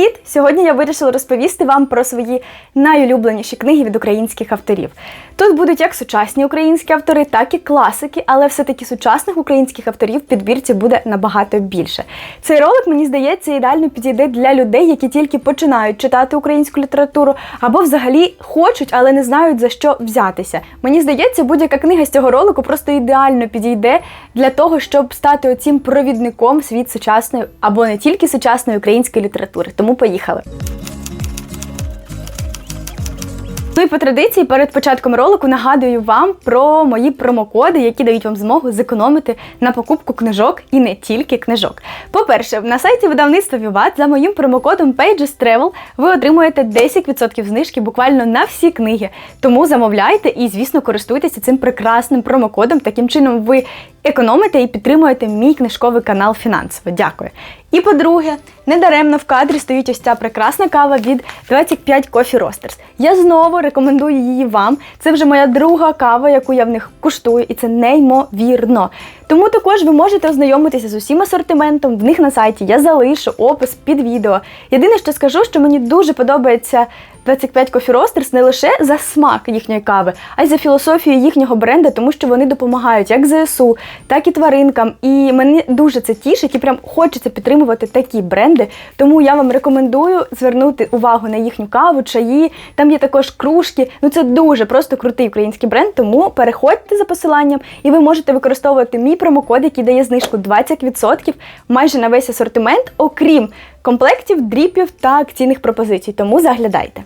Привіт! Сьогодні я вирішила розповісти вам про свої найулюбленіші книги від українських авторів. Тут будуть як сучасні українські автори, так і класики, але все-таки сучасних українських авторів в підбірці буде набагато більше. Цей ролик, мені здається, ідеально підійде для людей, які тільки починають читати українську літературу, або взагалі хочуть, але не знають за що взятися. Мені здається, будь-яка книга з цього ролику просто ідеально підійде для того, щоб стати оцім провідником світ сучасної або не тільки сучасної української літератури. Тому поїхали. Ну і по традиції перед початком ролику нагадую вам про мої промокоди, які дають вам змогу зекономити на покупку книжок і не тільки книжок. По-перше, на сайті видавництва Vivat за моїм промокодом Pages Travel ви отримуєте 10% знижки буквально на всі книги. Тому замовляйте і, звісно, користуйтеся цим прекрасним промокодом. Таким чином ви економите і підтримуєте мій книжковий канал фінансово. Дякую. І по-друге, недаремно в кадрі стоїть ось ця прекрасна кава від 25 Coffee Roasters. Я знову рекомендую її вам. Це вже моя друга кава, яку я в них куштую, і це неймовірно. Тому також ви можете ознайомитися з усім асортиментом. В них на сайті я залишу опис під відео. Єдине, що скажу, що мені дуже подобається 25 Coffee Roasters не лише за смак їхньої кави, а й за філософію їхнього бренду, тому що вони допомагають як ЗСУ, так і тваринкам. І мені дуже це тішить, і прям хочеться підтримувати такі бренди. Тому я вам рекомендую звернути увагу на їхню каву, чаї. Там є також кружки. Ну це дуже просто крутий український бренд. Тому переходьте за посиланням, і ви можете використовувати мій промокод, який дає знижку 20% майже на весь асортимент, окрім комплектів, дріпів та акційних пропозицій. Тому заглядайте.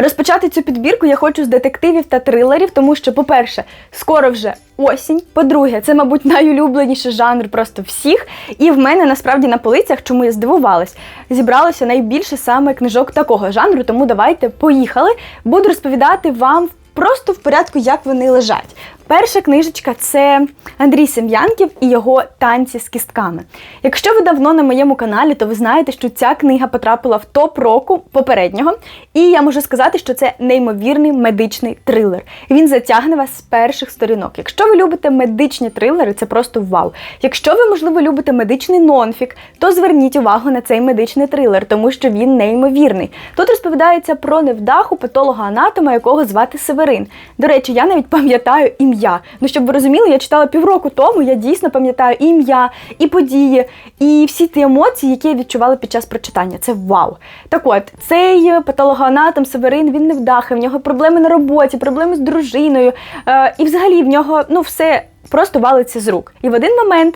Розпочати цю підбірку я хочу з детективів та трилерів, тому що, по-перше, скоро вже осінь. По-друге, це, мабуть, найулюбленіший жанр просто всіх. І в мене насправді на полицях, чому я здивувалась, зібралося найбільше саме книжок такого жанру. Тому давайте поїхали. Буду розповідати вам просто в порядку, як вони лежать. Перша книжечка це Андрій Сем'янків і його танці з кістками. Якщо ви давно на моєму каналі, то ви знаєте, що ця книга потрапила в топ року попереднього. І я можу сказати, що це неймовірний медичний трилер. Він затягне вас з перших сторінок. Якщо ви любите медичні трилери, це просто вау. Якщо ви, можливо, любите медичний нонфік, то зверніть увагу на цей медичний трилер, тому що він неймовірний. Тут розповідається про невдаху патолога-анатома, якого звати Северин. До речі, я навіть пам'ятаю ім'я ім'я. Ну, щоб ви розуміли, я читала півроку тому, я дійсно пам'ятаю і ім'я, і події, і всі ті емоції, які я відчувала під час прочитання. Це вау. Так от, цей патологоанатом Северин, він не вдахи, в нього проблеми на роботі, проблеми з дружиною. Е, і взагалі в нього ну, все просто валиться з рук. І в один момент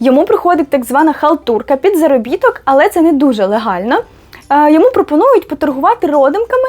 йому приходить так звана халтурка під заробіток, але це не дуже легально. Е, йому пропонують поторгувати родимками.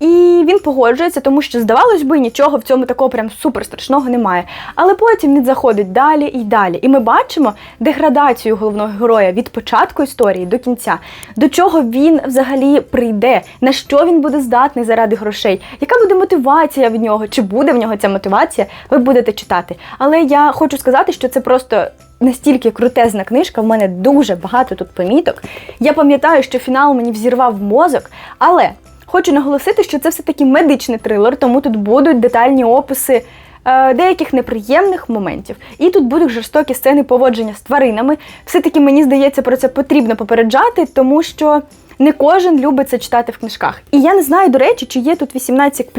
І він погоджується, тому що, здавалось би, нічого в цьому такого прям супер страшного немає. Але потім він заходить далі і далі. І ми бачимо деградацію головного героя від початку історії до кінця, до чого він взагалі прийде, на що він буде здатний заради грошей, яка буде мотивація в нього, чи буде в нього ця мотивація, ви будете читати. Але я хочу сказати, що це просто. Настільки крутезна книжка, в мене дуже багато тут поміток. Я пам'ятаю, що фінал мені взірвав мозок, але Хочу наголосити, що це все-таки медичний трилер, тому тут будуть детальні описи е, деяких неприємних моментів. І тут будуть жорстокі сцени поводження з тваринами. Все-таки мені здається, про це потрібно попереджати, тому що не кожен любить це читати в книжках. І я не знаю, до речі, чи є тут 18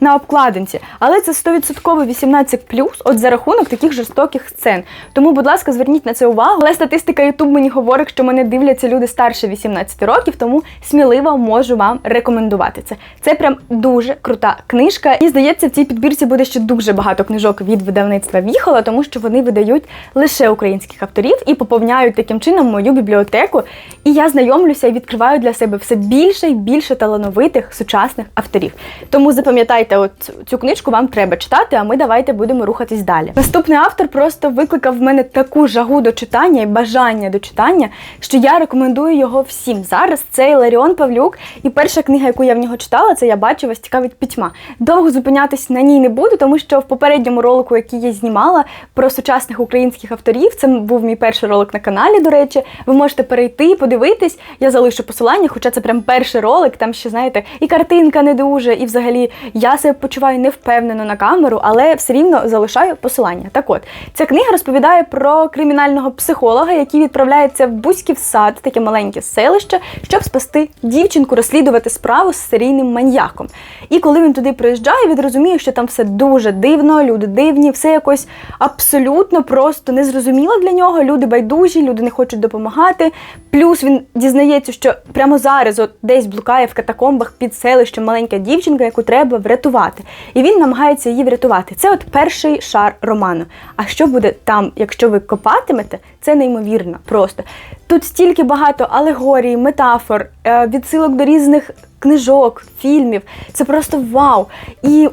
на обкладинці, але це 100% 18 от за рахунок таких жорстоких сцен. Тому, будь ласка, зверніть на це увагу. Але статистика YouTube мені говорить, що мене дивляться люди старше 18 років, тому сміливо можу вам рекомендувати це. Це прям дуже крута книжка. І здається, в цій підбірці буде ще дуже багато книжок від видавництва Віхола, тому що вони видають лише українських авторів і поповняють таким чином мою бібліотеку. І я знайомлюся і відкриваю відкриваю для себе все більше і більше талановитих сучасних авторів. Тому запам'ятайте, от цю книжку вам треба читати, а ми давайте будемо рухатись далі. Наступний автор просто викликав в мене таку жагу до читання і бажання до читання, що я рекомендую його всім зараз. Це Іларіон Павлюк. І перша книга, яку я в нього читала, це я бачу вас цікавить пітьма. Довго зупинятись на ній не буду, тому що в попередньому ролику, який я знімала про сучасних українських авторів, це був мій перший ролик на каналі. До речі, ви можете перейти, подивитись. Я залишу посилання посилання, хоча це прям перший ролик, там ще знаєте, і картинка не дуже, і взагалі я себе почуваю невпевнено на камеру, але все рівно залишаю посилання. Так от, ця книга розповідає про кримінального психолога, який відправляється в Бузьків сад, таке маленьке селище, щоб спасти дівчинку, розслідувати справу з серійним маньяком. І коли він туди приїжджає, він розуміє, що там все дуже дивно, люди дивні, все якось абсолютно просто незрозуміло для нього. Люди байдужі, люди не хочуть допомагати. Плюс він дізнається, що прямо зараз от десь блукає в катакомбах під селищем маленька дівчинка, яку треба врятувати. І він намагається її врятувати. Це от перший шар роману. А що буде там, якщо ви копатимете, це неймовірно просто. Тут стільки багато алегорій, метафор, е, відсилок до різних книжок, фільмів. Це просто вау. І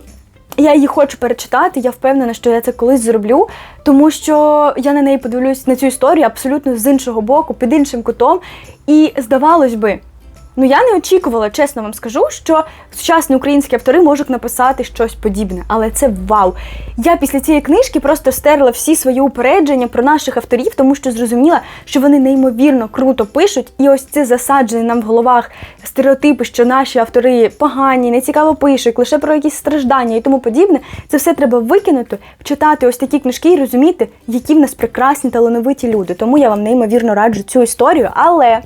я її хочу перечитати. Я впевнена, що я це колись зроблю, тому що я на неї подивлюсь на цю історію абсолютно з іншого боку, під іншим кутом. І здавалось би. Ну я не очікувала, чесно вам скажу, що сучасні українські автори можуть написати щось подібне, але це вау. Я після цієї книжки просто стерла всі свої упередження про наших авторів, тому що зрозуміла, що вони неймовірно круто пишуть, і ось це засаджені нам в головах стереотипи, що наші автори погані, нецікаво пишуть, лише про якісь страждання і тому подібне. Це все треба викинути, читати ось такі книжки і розуміти, які в нас прекрасні талановиті люди. Тому я вам неймовірно раджу цю історію, але.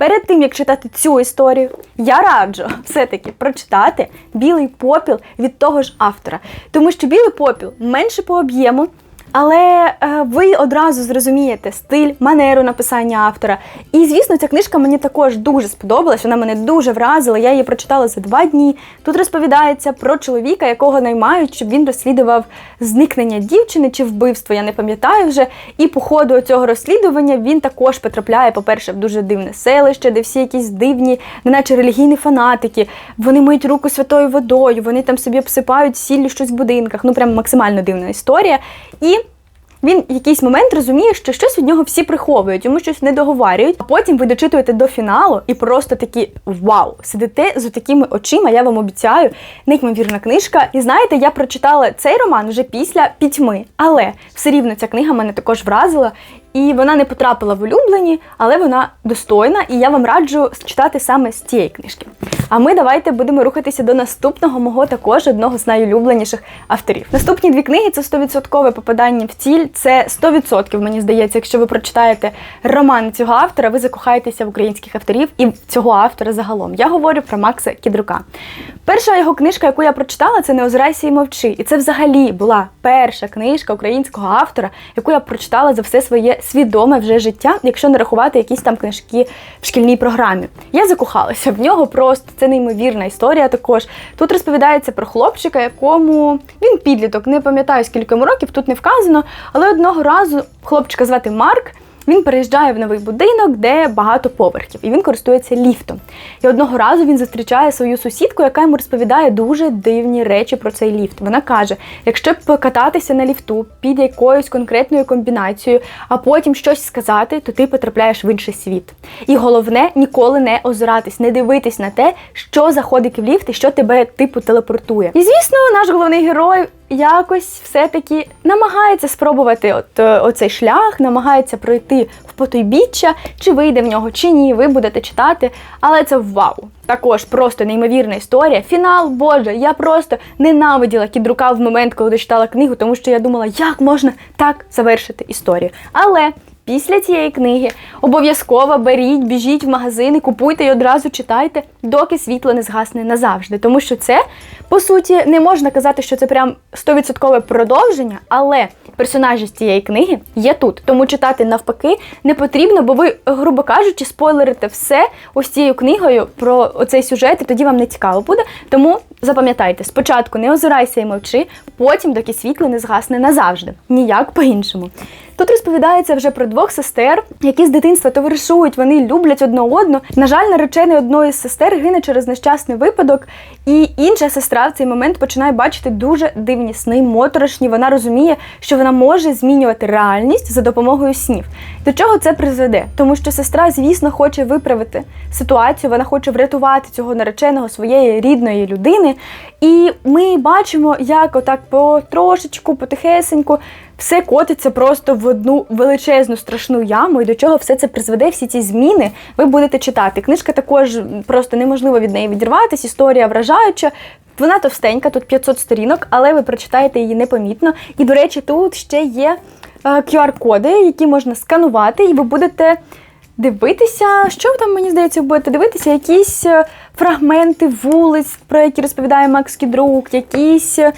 Перед тим як читати цю історію, я раджу все-таки прочитати білий попіл від того ж автора. Тому що білий попіл менше по об'єму, але е, ви одразу зрозумієте стиль, манеру написання автора. І, звісно, ця книжка мені також дуже сподобалась, вона мене дуже вразила. Я її прочитала за два дні. Тут розповідається про чоловіка, якого наймають, щоб він розслідував зникнення дівчини чи вбивство, я не пам'ятаю вже. І по ходу цього розслідування він також потрапляє, по-перше, в дуже дивне селище, де всі якісь дивні, неначе релігійні фанатики. Вони миють руку святою водою, вони там собі обсипають сіллю щось в будинках. Ну, прям максимально дивна історія. І він в якийсь момент розуміє, що щось від нього всі приховують, йому щось не договарюють. А потім ви дочитуєте до фіналу і просто такі вау! Сидите з такими очима, я вам обіцяю, неймовірна книжка. І знаєте, я прочитала цей роман вже після пітьми, але все рівно ця книга мене також вразила. І вона не потрапила в улюблені, але вона достойна, і я вам раджу читати саме з цієї книжки. А ми давайте будемо рухатися до наступного мого також одного з найулюбленіших авторів. Наступні дві книги це 100% попадання в ціль. Це 100%, мені здається, якщо ви прочитаєте роман цього автора, ви закохаєтеся в українських авторів і цього автора загалом. Я говорю про Макса Кідрука. Перша його книжка, яку я прочитала, це Не озирайся і мовчи. І це взагалі була перша книжка українського автора, яку я прочитала за все своє свідоме вже життя, якщо не рахувати якісь там книжки в шкільній програмі. Я закохалася в нього просто. Це неймовірна історія. Також тут розповідається про хлопчика, якому він підліток, не пам'ятаю скільки йому років, тут не вказано, але одного разу хлопчика звати Марк. Він переїжджає в новий будинок, де багато поверхів, і він користується ліфтом. І одного разу він зустрічає свою сусідку, яка йому розповідає дуже дивні речі про цей ліфт. Вона каже: якщо покататися на ліфту під якоюсь конкретною комбінацією, а потім щось сказати, то ти потрапляєш в інший світ. І головне ніколи не озиратись, не дивитись на те, що заходить в ліфт і що тебе типу телепортує. І звісно, наш головний герой якось все-таки намагається спробувати от, е, оцей шлях, намагається пройти в потойбіччя, чи вийде в нього, чи ні, ви будете читати. Але це вау! Також просто неймовірна історія. Фінал, боже, я просто ненавиділа кідрука в момент, коли дочитала книгу, тому що я думала, як можна так завершити історію. Але після цієї книги обов'язково беріть, біжіть в магазини, купуйте і одразу читайте, доки світло не згасне назавжди. Тому що це, по суті, не можна казати, що це прям 100% продовження, але персонажі з цієї книги є тут. Тому читати навпаки не потрібно, бо ви, грубо кажучи, спойлерите все ось цією книгою про оцей сюжет, і тоді вам не цікаво буде. Тому запам'ятайте, спочатку не озирайся і мовчи, потім, доки світло не згасне назавжди. Ніяк по-іншому. Тут розповідається вже про двох сестер, які з дитинства товаришують, вони люблять одне одну. На жаль, наречений одної з сестер гине через нещасний випадок, і інша сестра в цей момент починає бачити дуже дивні сни, моторошні. Вона розуміє, що вона може змінювати реальність за допомогою снів. До чого це призведе? Тому що сестра, звісно, хоче виправити ситуацію, вона хоче врятувати цього нареченого своєї рідної людини. І ми бачимо, як отак потрошечку, потихесеньку все котиться просто в одну величезну страшну яму, і до чого все це призведе, всі ці зміни ви будете читати. Книжка також просто неможливо від неї відірватися, історія вражаюча. Вона товстенька, тут 500 сторінок, але ви прочитаєте її непомітно. І, до речі, тут ще є е, QR-коди, які можна сканувати, і ви будете дивитися, що там, мені здається, будете дивитися, якісь е, фрагменти вулиць, про які розповідає Макс Кідрук, якісь. е,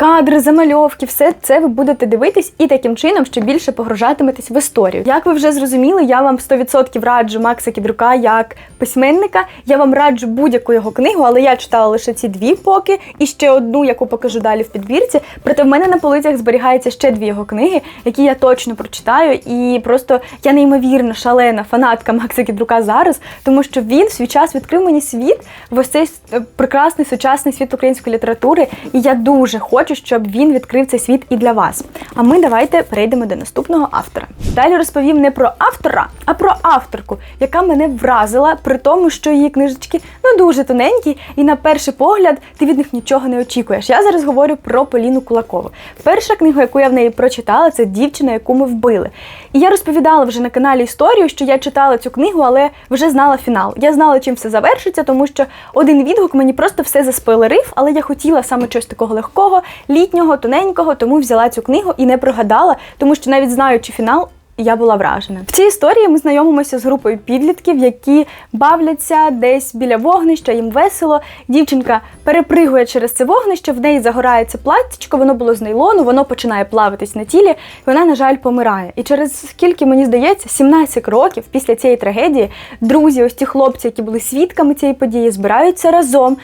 Кадри, замальовки, все це ви будете дивитись і таким чином ще більше погружатиметесь в історію. Як ви вже зрозуміли, я вам 100% раджу Макса Кідрука як письменника. Я вам раджу будь-яку його книгу, але я читала лише ці дві поки і ще одну, яку покажу далі в підбірці. Проте в мене на полицях зберігається ще дві його книги, які я точно прочитаю. І просто я неймовірно шалена фанатка Макса Кідрука зараз, тому що він в свій час відкрив мені світ в ось цей е, прекрасний сучасний світ української літератури. І я дуже хочу, щоб він відкрив цей світ і для вас. А ми давайте перейдемо до наступного автора. Далі розповім не про автора, а про авторку, яка мене вразила при тому, що її книжечки ну дуже тоненькі, і на перший погляд ти від них нічого не очікуєш. Я зараз говорю про Поліну Кулакову. Перша книга, яку я в неї прочитала, це дівчина, яку ми вбили. І я розповідала вже на каналі історію, що я читала цю книгу, але вже знала фінал. Я знала, чим все завершиться, тому що один відгук мені просто все заспойлерив, але я хотіла саме щось такого легкого, літнього, тоненького, тому взяла цю книгу і не прогадала, тому що навіть знаючи фінал. Я була вражена. В цій історії ми знайомимося з групою підлітків, які бавляться десь біля вогнища, їм весело. Дівчинка перепригує через це вогнище, в неї загорається платтячко, воно було з нейлону, воно починає плавитись на тілі, і вона, на жаль, помирає. І через скільки мені здається, 17 років після цієї трагедії, друзі, ось ті хлопці, які були свідками цієї події, збираються разом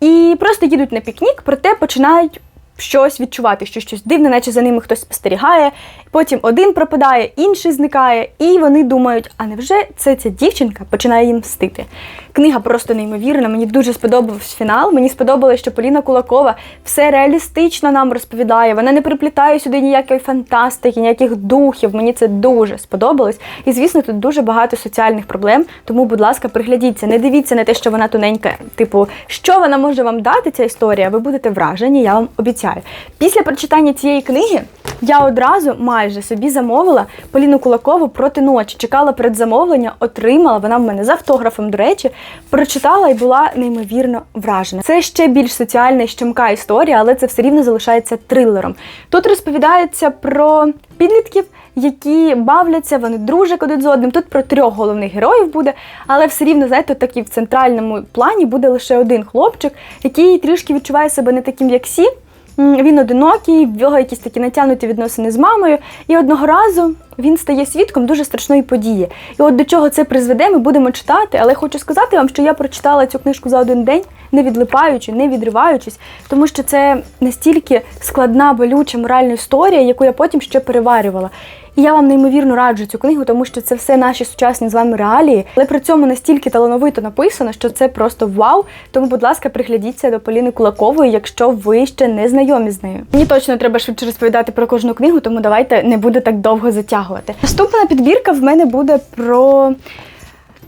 і просто їдуть на пікнік, проте починають щось відчувати, що щось дивне, наче за ними хтось спостерігає. Потім один пропадає, інший зникає, і вони думають, а невже це ця дівчинка починає їм мстити? Книга просто неймовірна. Мені дуже сподобався фінал. Мені сподобалось, що Поліна Кулакова все реалістично нам розповідає. Вона не приплітає сюди ніякої фантастики, ніяких духів. Мені це дуже сподобалось. І звісно, тут дуже багато соціальних проблем. Тому, будь ласка, приглядіться, не дивіться на те, що вона тоненька. Типу, що вона може вам дати, ця історія. Ви будете вражені, я вам обіцяю. Після прочитання цієї книги я одразу майже собі замовила Поліну Кулакову проти ночі. Чекала передзамовлення, отримала. Вона в мене з автографом, до речі, прочитала і була неймовірно вражена. Це ще більш соціальна і щемка історія, але це все рівно залишається трилером. Тут розповідається про підлітків, які бавляться, вони дружать один з одним. Тут про трьох головних героїв буде, але все рівно, знаєте, такий в центральному плані буде лише один хлопчик, який трішки відчуває себе не таким, як всі. Він одинокий, в нього якісь такі натягнуті відносини з мамою. І одного разу він стає свідком дуже страшної події. І от до чого це призведе, ми будемо читати. Але хочу сказати вам, що я прочитала цю книжку за один день, не відлипаючи, не відриваючись, тому що це настільки складна, болюча моральна історія, яку я потім ще переварювала. І я вам неймовірно раджу цю книгу, тому що це все наші сучасні з вами реалії, але при цьому настільки талановито написано, що це просто вау. Тому, будь ласка, приглядіться до Поліни Кулакової, якщо ви ще не знайомі з нею. Мені точно треба швидше розповідати про кожну книгу, тому давайте не буду так довго затягувати. Наступна підбірка в мене буде про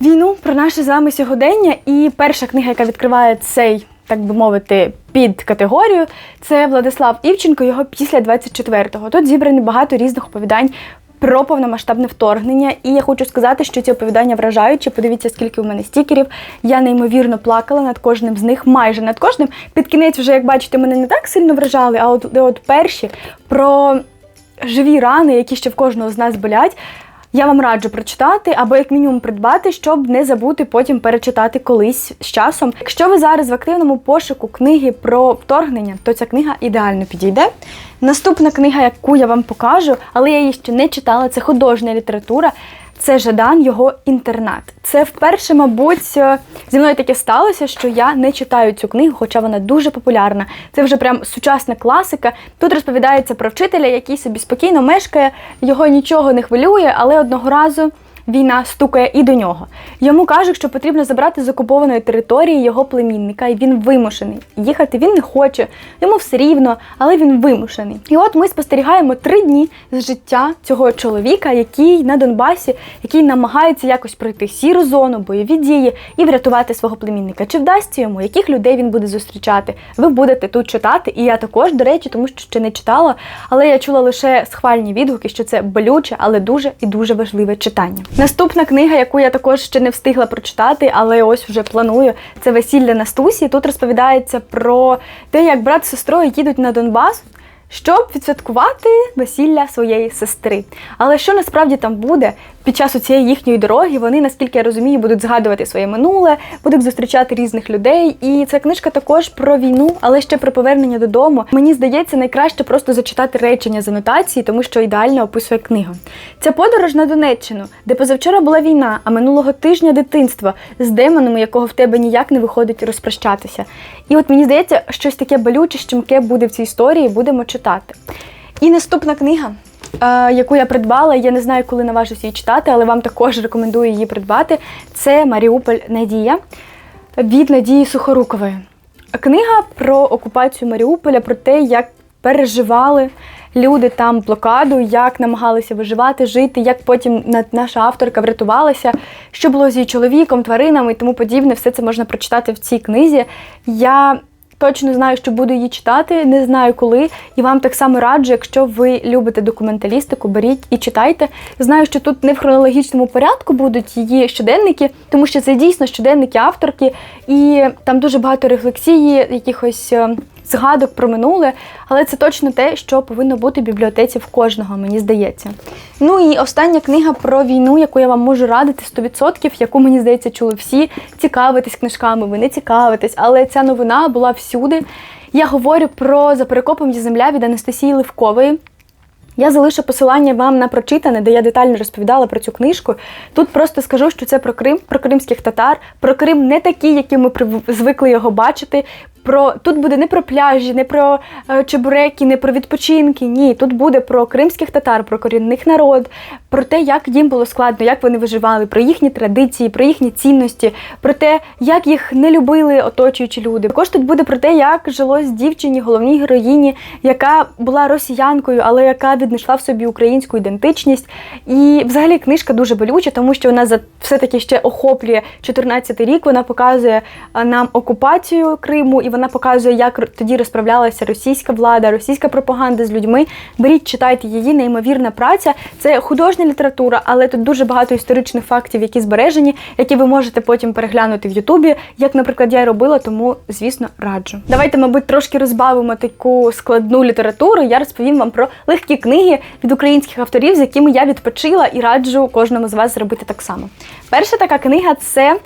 війну, про наше з вами сьогодення. І перша книга, яка відкриває цей. Так би мовити, під категорію, це Владислав Івченко, його після 24-го. Тут зібрані багато різних оповідань про повномасштабне вторгнення. І я хочу сказати, що ці оповідання вражаючі. Подивіться, скільки у мене стікерів. Я неймовірно плакала над кожним з них, майже над кожним. Під кінець, вже, як бачите, мене не так сильно вражали, а от, от перші про живі рани, які ще в кожного з нас болять. Я вам раджу прочитати або як мінімум придбати, щоб не забути потім перечитати колись з часом. Якщо ви зараз в активному пошуку книги про вторгнення, то ця книга ідеально підійде. Наступна книга, яку я вам покажу, але я її ще не читала, це художня література. Це Жадан, його інтернат. Це вперше, мабуть, е, зі мною таке сталося, що я не читаю цю книгу, хоча вона дуже популярна. Це вже прям сучасна класика. Тут розповідається про вчителя, який собі спокійно мешкає, його нічого не хвилює, але одного разу війна стукає і до нього. Йому кажуть, що потрібно забрати з окупованої території його племінника, і він вимушений. Їхати він не хоче, йому все рівно, але він вимушений. І от ми спостерігаємо три дні з життя цього чоловіка, який на Донбасі, який намагається якось пройти сіру зону, бойові дії і врятувати свого племінника. Чи вдасться йому, яких людей він буде зустрічати? Ви будете тут читати, і я також, до речі, тому що ще не читала, але я чула лише схвальні відгуки, що це болюче, але дуже і дуже важливе читання. Наступна книга, яку я також ще не встигла прочитати, але ось вже планую, це весілля Настусі. Тут розповідається про те, як брат з сестрою їдуть на Донбас. Щоб відсвяткувати весілля своєї сестри. Але що насправді там буде під час цієї їхньої дороги, вони, наскільки я розумію, будуть згадувати своє минуле, будуть зустрічати різних людей. І ця книжка також про війну, але ще про повернення додому. Мені здається, найкраще просто зачитати речення з анотації, тому що ідеально описує книга. Ця подорож на Донеччину, де позавчора була війна, а минулого тижня дитинство з демоном, якого в тебе ніяк не виходить розпрощатися. І от мені здається, щось таке болюче, щемке буде в цій історії, будемо читати. І наступна книга. е, Яку я придбала, я не знаю, коли наважусь її читати, але вам також рекомендую її придбати. Це Маріуполь Надія від Надії Сухорукової. Книга про окупацію Маріуполя, про те, як переживали люди там блокаду, як намагалися виживати, жити, як потім наша авторка врятувалася, що було з її чоловіком, тваринами і тому подібне. Все це можна прочитати в цій книзі. Я точно знаю, що буду її читати, не знаю коли. І вам так само раджу, якщо ви любите документалістику, беріть і читайте. Знаю, що тут не в хронологічному порядку будуть її щоденники, тому що це дійсно щоденники авторки, і там дуже багато рефлексії, якихось. Згадок про минуле, але це точно те, що повинно бути в бібліотеці в кожного, мені здається. Ну і остання книга про війну, яку я вам можу радити 100%, яку мені здається, чули всі. Цікавитесь книжками, ви не цікавитесь, але ця новина була всюди. Я говорю про за перекопом є земля від Анастасії Левкової. Я залишу посилання вам на прочитане, де я детально розповідала про цю книжку. Тут просто скажу, що це про Крим, про кримських татар, про Крим не такий, який ми звикли його бачити. Про тут буде не про пляжі, не про е, чебуреки, не про відпочинки. Ні, тут буде про кримських татар, про корінних народ, про те, як їм було складно, як вони виживали, про їхні традиції, про їхні цінності, про те, як їх не любили оточуючі люди. Також тут буде про те, як жилось дівчині, головній героїні, яка була росіянкою, але яка віднайшла в собі українську ідентичність. І взагалі книжка дуже болюча, тому що вона за все-таки ще охоплює 14 рік. Вона показує нам окупацію Криму, і вона показує, як тоді розправлялася російська влада, російська пропаганда з людьми. Беріть, читайте її, неймовірна праця. Це художня література, але тут дуже багато історичних фактів, які збережені, які ви можете потім переглянути в Ютубі, як, наприклад, я й робила, тому, звісно, раджу. Давайте, мабуть, трошки розбавимо таку складну літературу. Я розповім вам про легкі книги від українських авторів, з якими я відпочила і раджу кожному з вас зробити так само. Перша така книга це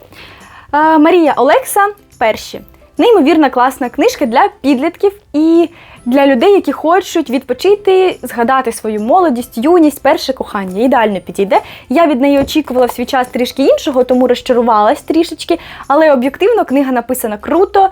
е, Марія Олекса. Перші. Неймовірна класна книжка для підлітків і для людей, які хочуть відпочити, згадати свою молодість, юність, перше кохання. Ідеально підійде. Я від неї очікувала в свій час трішки іншого, тому розчарувалась трішечки. Але об'єктивно книга написана круто.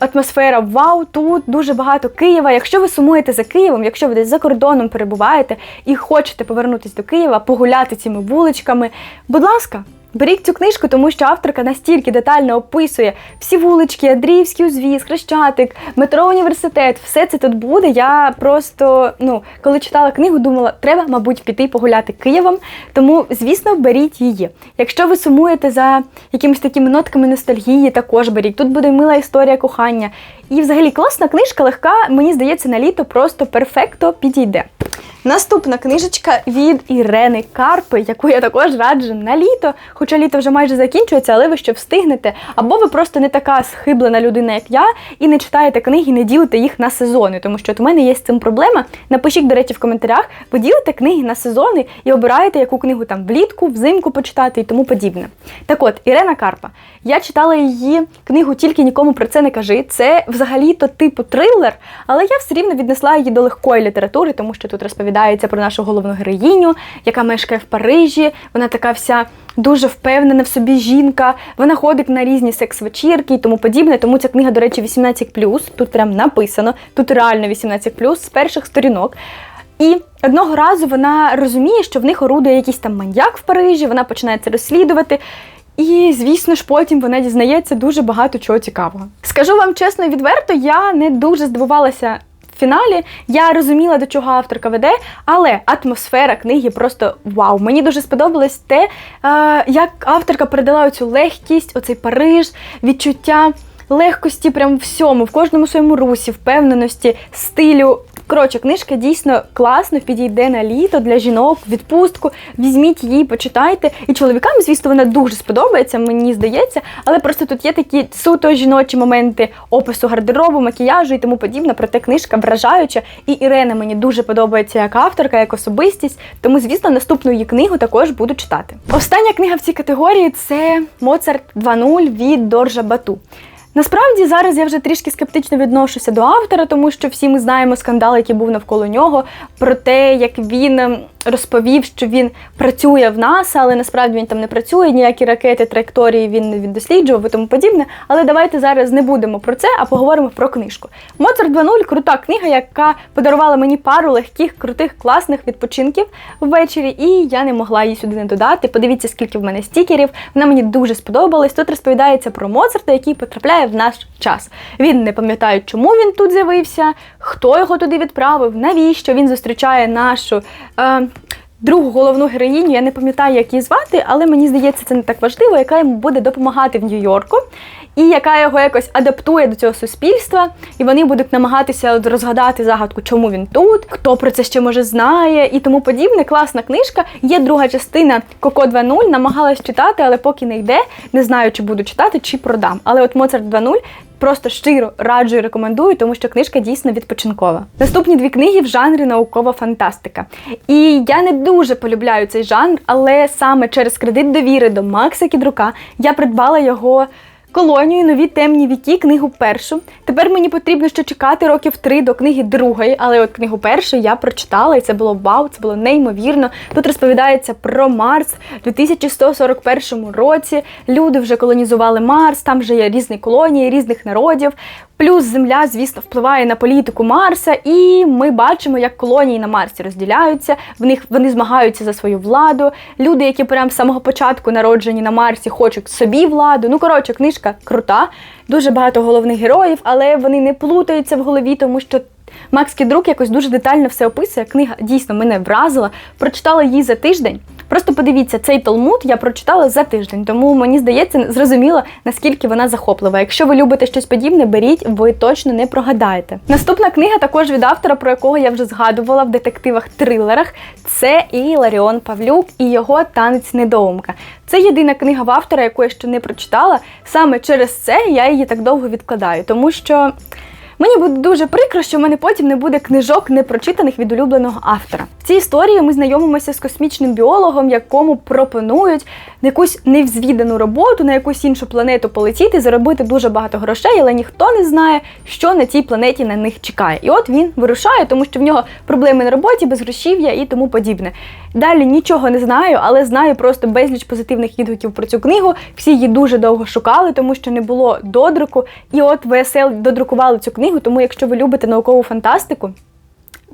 Атмосфера вау, тут дуже багато Києва. Якщо ви сумуєте за Києвом, якщо ви десь за кордоном перебуваєте і хочете повернутися до Києва, погуляти цими вуличками, будь ласка, Беріть цю книжку, тому що авторка настільки детально описує всі вулички, Андріївський узвіз, Хрещатик, метро університет. Все це тут буде. Я просто, ну, коли читала книгу, думала, треба, мабуть, піти погуляти Києвом. Тому, звісно, беріть її. Якщо ви сумуєте за якимись такими нотками ностальгії, також беріть. Тут буде мила історія кохання. І взагалі класна книжка, легка, мені здається, на літо просто перфекто підійде. Наступна книжечка від Ірени Карпи, яку я також раджу на літо. Хоча літо вже майже закінчується, але ви ще встигнете. Або ви просто не така схиблена людина, як я, і не читаєте книги, не ділите їх на сезони. Тому що от у мене є з цим проблема. Напишіть, до речі, в коментарях, ви ділите книги на сезони і обираєте, яку книгу там влітку, взимку почитати і тому подібне. Так от, Ірена Карпа. Я читала її книгу Тільки нікому про це не кажи. Це взагалі-то типу трилер, але я все рівно віднесла її до легкої літератури, тому що тут розповідається про нашу головну героїню, яка мешкає в Парижі. Вона така вся дуже впевнена в собі жінка. Вона ходить на різні секс-вечірки і тому подібне. Тому ця книга, до речі, 18+. Тут прям написано, тут реально 18+, з перших сторінок. І одного разу вона розуміє, що в них орудує якийсь там маньяк в Парижі, вона починає це розслідувати. І, звісно ж, потім вона дізнається дуже багато чого цікавого. Скажу вам чесно і відверто, я не дуже здивувалася в фіналі. Я розуміла, до чого авторка веде, але атмосфера книги просто вау. Мені дуже сподобалось те, е, як авторка передала оцю легкість, оцей Париж, відчуття легкості, прям всьому, в кожному своєму русі, впевненості, стилю. Коротше, книжка дійсно класно підійде на літо для жінок, відпустку. Візьміть її, почитайте. І чоловікам, звісно, вона дуже сподобається, мені здається. Але просто тут є такі суто жіночі моменти опису гардеробу, макіяжу і тому подібне. Проте книжка вражаюча. І Ірена мені дуже подобається як авторка, як особистість. Тому, звісно, наступну її книгу також буду читати. Остання книга в цій категорії це Моцарт 2.0 від Доржа Бату. Насправді зараз я вже трішки скептично відношуся до автора, тому що всі ми знаємо скандал, який був навколо нього, про те, як він ем, розповів, що він працює в НАСА, але насправді він там не працює, ніякі ракети, траєкторії він не досліджував і тому подібне. Але давайте зараз не будемо про це, а поговоримо про книжку. Моцарт 2.0 крута книга, яка подарувала мені пару легких, крутих, класних відпочинків ввечері, і я не могла її сюди не додати. Подивіться, скільки в мене стікерів. Вона мені дуже сподобалась. Тут розповідається про Моцарта, який потрапляє в наш час. Він не пам'ятає, чому він тут з'явився, хто його туди відправив, навіщо він зустрічає нашу. Е, Другу головну героїню, я не пам'ятаю, як її звати, але мені здається, це не так важливо, яка йому буде допомагати в Нью-Йорку, і яка його якось адаптує до цього суспільства, і вони будуть намагатися розгадати загадку, чому він тут, хто про це ще може знає, і тому подібне. Класна книжка. Є друга частина Коко 2.0, намагалась читати, але поки не йде, не знаю, чи буду читати, чи продам. Але от Моцарт 2.0 просто щиро раджу і рекомендую, тому що книжка дійсно відпочинкова. Наступні дві книги в жанрі наукова фантастика. І я не дуже полюбляю цей жанр, але саме через кредит довіри до Макса Кідрука я придбала його. Колонію нові темні віки, книгу першу. Тепер мені потрібно ще чекати років три до книги другої, але от книгу першу я прочитала, і це було вау, це було неймовірно. Тут розповідається про Марс у 2141 році. Люди вже колонізували Марс, там вже є різні колонії, різних народів. Плюс Земля, звісно, впливає на політику Марса, і ми бачимо, як колонії на Марсі розділяються. В них вони змагаються за свою владу. Люди, які прямо з самого початку народжені на Марсі, хочуть собі владу. Ну коротше, книжка крута, дуже багато головних героїв, але вони не плутаються в голові, тому що. Макс Кідрук якось дуже детально все описує. Книга дійсно мене вразила. Прочитала її за тиждень. Просто подивіться, цей Талмуд я прочитала за тиждень, тому мені здається, зрозуміло, наскільки вона захоплива. Якщо ви любите щось подібне, беріть, ви точно не прогадаєте. Наступна книга також від автора, про якого я вже згадувала в детективах-трилерах. Це і Ларіон Павлюк і його танець недоумка. Це єдина книга в автора, яку я ще не прочитала. Саме через це я її так довго відкладаю, тому що. Мені буде дуже прикро, що в мене потім не буде книжок, не прочитаних від улюбленого автора. В цій історії ми знайомимося з космічним біологом, якому пропонують якусь невзвідану роботу, на якусь іншу планету полетіти, заробити дуже багато грошей, але ніхто не знає, що на цій планеті на них чекає. І от він вирушає, тому що в нього проблеми на роботі, безгрошів'я і тому подібне. Далі нічого не знаю, але знаю просто безліч позитивних відгуків про цю книгу. Всі її дуже довго шукали, тому що не було додруку. І от ВСЛ додрукували цю книгу. Тому, якщо ви любите наукову фантастику.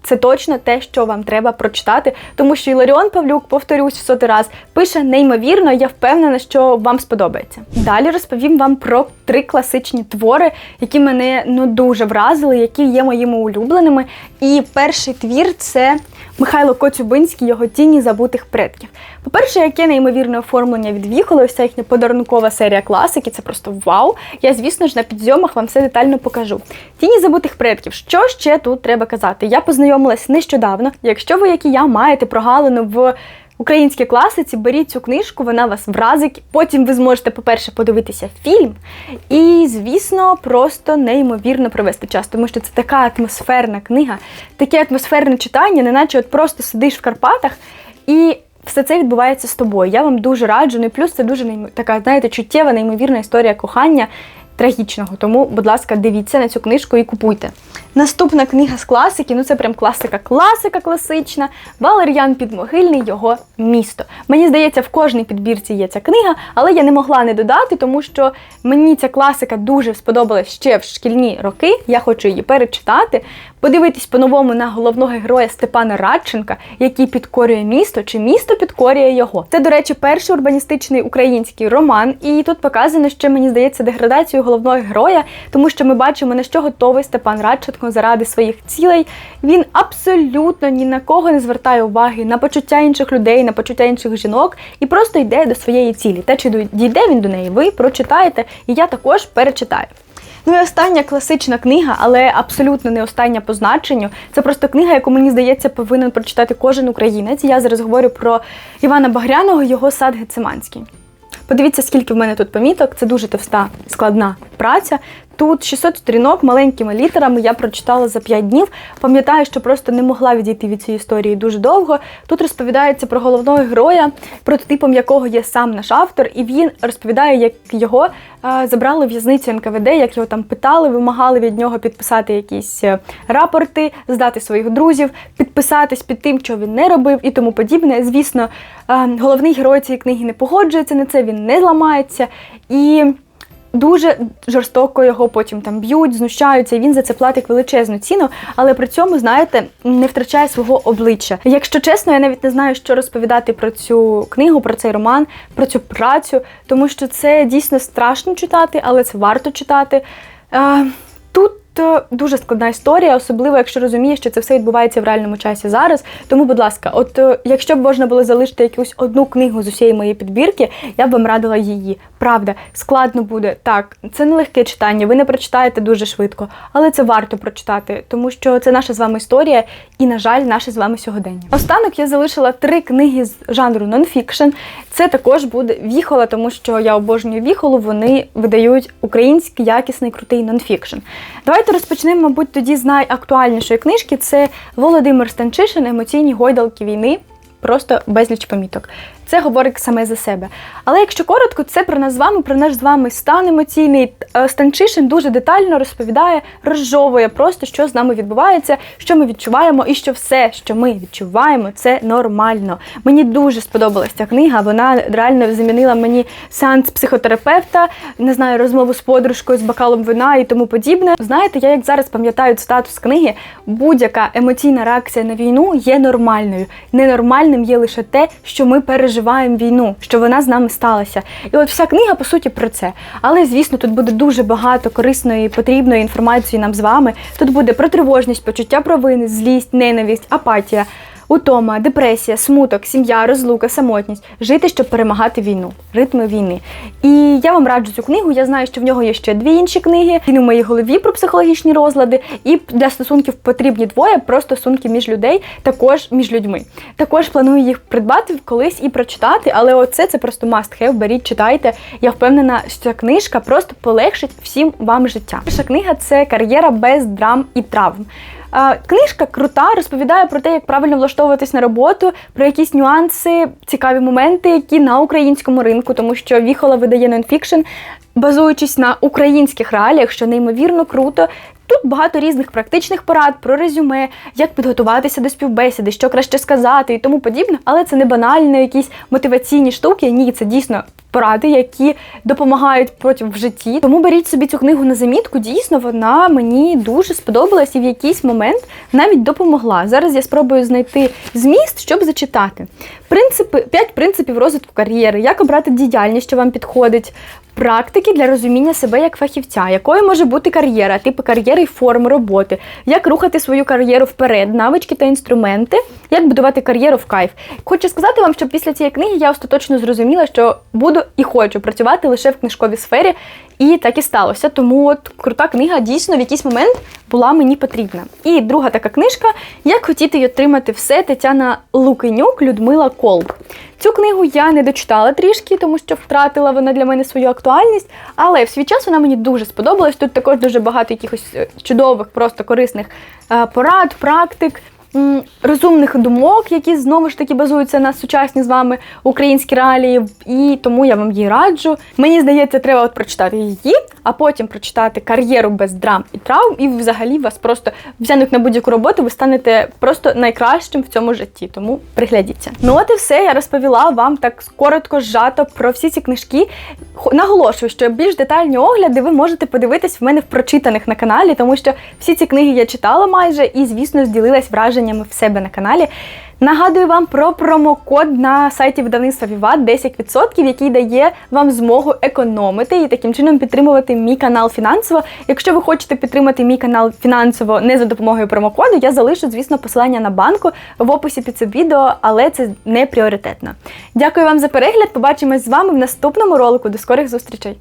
Це точно те, що вам треба прочитати, тому що Іларіон Павлюк, повторюсь в сотий раз, пише неймовірно. Я впевнена, що вам сподобається. Далі розповім вам про три класичні твори, які мене ну дуже вразили, які є моїми улюбленими. І перший твір це Михайло Коцюбинський, його тіні забутих предків. По-перше, яке неймовірне оформлення від Віхоли, ось ця їхня подарункова серія класики, це просто вау. Я, звісно ж, на підйомах вам все детально покажу. Тіні забутих предків. Що ще тут треба казати? Я познайомилась нещодавно. Якщо ви, як і я, маєте прогалину в українській класиці, беріть цю книжку, вона вас вразить. Потім ви зможете, по-перше, подивитися фільм. І, звісно, просто неймовірно провести час, тому що це така атмосферна книга, таке атмосферне читання, неначе от просто сидиш в Карпатах і. Все це відбувається з тобою. Я вам дуже раджу. Ну і плюс це дуже така, знаєте, чуттєва, неймовірна історія кохання трагічного. Тому, будь ласка, дивіться на цю книжку і купуйте. Наступна книга з класики, ну це прям класика, класика класична. Валер'ян Підмогильний, його місто. Мені здається, в кожній підбірці є ця книга, але я не могла не додати, тому що мені ця класика дуже сподобалась ще в шкільні роки. Я хочу її перечитати. Подивитись по-новому на головного героя Степана Радченка, який підкорює місто, чи місто підкорює його. Це, до речі, перший урбаністичний український роман, і тут показано, що мені здається деградацію головного героя, тому що ми бачимо, на що готовий Степан Радченко заради своїх цілей. Він абсолютно ні на кого не звертає уваги на почуття інших людей, на почуття інших жінок і просто йде до своєї цілі. Те, чи дійде він до неї, ви прочитаєте, і я також перечитаю. Ну і остання класична книга, але абсолютно не остання по значенню. Це просто книга, яку мені здається, повинен прочитати кожен українець. Я зараз говорю про Івана Багряного, його сад Гециманський. Подивіться, скільки в мене тут поміток. Це дуже товста, складна праця. Тут 600 сторінок маленькими літерами я прочитала за 5 днів. Пам'ятаю, що просто не могла відійти від цієї історії дуже довго. Тут розповідається про головного героя, прототипом якого є сам наш автор, і він розповідає, як його е, забрали в в'язницю НКВД, як його там питали, вимагали від нього підписати якісь е, рапорти, здати своїх друзів, підписатись під тим, що він не робив, і тому подібне. Звісно, е, головний герой цієї книги не погоджується на це, він не зламається і. Дуже жорстоко його потім там б'ють, знущаються, і він за це платить величезну ціну, але при цьому, знаєте, не втрачає свого обличчя. Якщо чесно, я навіть не знаю, що розповідати про цю книгу, про цей роман, про цю працю, тому що це дійсно страшно читати, але це варто читати. Тут е, дуже складна історія, особливо якщо розумієш, що це все відбувається в реальному часі зараз. Тому, будь ласка, от е, якщо б можна було залишити якусь одну книгу з усієї моєї підбірки, я б вам радила її. Правда, складно буде так. Це не легке читання, ви не прочитаєте дуже швидко, але це варто прочитати, тому що це наша з вами історія і, на жаль, наше з вами сьогодення. Останок я залишила три книги з жанру нонфікшн. Це також буде віхола, тому що я обожнюю віхолу. Вони видають український якісний крутий нонфікшн. Давайте розпочнемо, мабуть, тоді з найактуальнішої книжки. Це Володимир Станчишин Емоційні гойдалки війни. Просто безліч поміток. Це говорить саме за себе. Але якщо коротко, це про нас з вами, про наш з вами стан емоційний. Е, Станчишин дуже детально розповідає, розжовує просто, що з нами відбувається, що ми відчуваємо, і що все, що ми відчуваємо, це нормально. Мені дуже сподобалася ця книга. Вона реально замінила мені сеанс психотерапевта, не знаю, розмову з подружкою, з бокалом вина і тому подібне. Знаєте, я як зараз пам'ятаю статус книги, будь-яка емоційна реакція на війну є нормальною. Ненормальним є лише те, що ми переживаємо переживаємо війну, що вона з нами сталася. І от вся книга, по суті, про це. Але, звісно, тут буде дуже багато корисної і потрібної інформації нам з вами. Тут буде про тривожність, почуття провини, злість, ненависть, апатія. Утома, депресія, смуток, сім'я, розлука, самотність, жити, щоб перемагати війну, ритми війни. І я вам раджу цю книгу. Я знаю, що в нього є ще дві інші книги. Він у моїй голові про психологічні розлади. І для стосунків потрібні двоє, про стосунки між людей, також між людьми. Також планую їх придбати колись і прочитати. Але оце це просто must have, Беріть, читайте. Я впевнена, що ця книжка просто полегшить всім вам життя. Перша книга це кар'єра без драм і травм. Книжка крута, розповідає про те, як правильно влаштовуватись на роботу, про якісь нюанси, цікаві моменти, які на українському ринку, тому що Віхола видає нонфікшн, базуючись на українських реаліях, що неймовірно круто. Тут багато різних практичних порад про резюме, як підготуватися до співбесіди, що краще сказати і тому подібне, але це не банально якісь мотиваційні штуки. Ні, це дійсно поради, які допомагають потім в житті. Тому беріть собі цю книгу на замітку. Дійсно, вона мені дуже сподобалась і в якийсь момент навіть допомогла. Зараз я спробую знайти зміст, щоб зачитати. Принципи, п'ять принципів розвитку кар'єри, як обрати діяльність, що вам підходить. Практики для розуміння себе як фахівця, якою може бути кар'єра, типи кар'єри і форми роботи, як рухати свою кар'єру вперед, навички та інструменти, як будувати кар'єру в кайф. Хочу сказати вам, що після цієї книги я остаточно зрозуміла, що буду і хочу працювати лише в книжковій сфері, і так і сталося. Тому от крута книга дійсно в якийсь момент була мені потрібна. І друга така книжка Як хотіти й отримати все Тетяна Лукинюк, Людмила Колб. Цю книгу я не дочитала трішки, тому що втратила вона для мене свою актуальність, але в свій час вона мені дуже сподобалась. Тут також дуже багато якихось е, чудових, просто корисних е, порад, практик. Розумних думок, які знову ж таки базуються на сучасні з вами українські реалії, і тому я вам її раджу. Мені здається, треба от прочитати її, а потім прочитати кар'єру без драм і травм, і взагалі вас просто взянуть на будь-яку роботу, ви станете просто найкращим в цьому житті. Тому приглядіться. Ну от і все. Я розповіла вам так коротко, зжато про всі ці книжки. Наголошую, що більш детальні огляди ви можете подивитись в мене в прочитаних на каналі, тому що всі ці книги я читала майже і, звісно, зділилась враженнями в себе на каналі. Нагадую вам про промокод на сайті видавництва Vivat 10%, який дає вам змогу економити і таким чином підтримувати мій канал фінансово. Якщо ви хочете підтримати мій канал фінансово не за допомогою промокоду, я залишу, звісно, посилання на банку в описі під цим відео, але це не пріоритетно. Дякую вам за перегляд. Побачимось з вами в наступному ролику. До скорих зустрічей!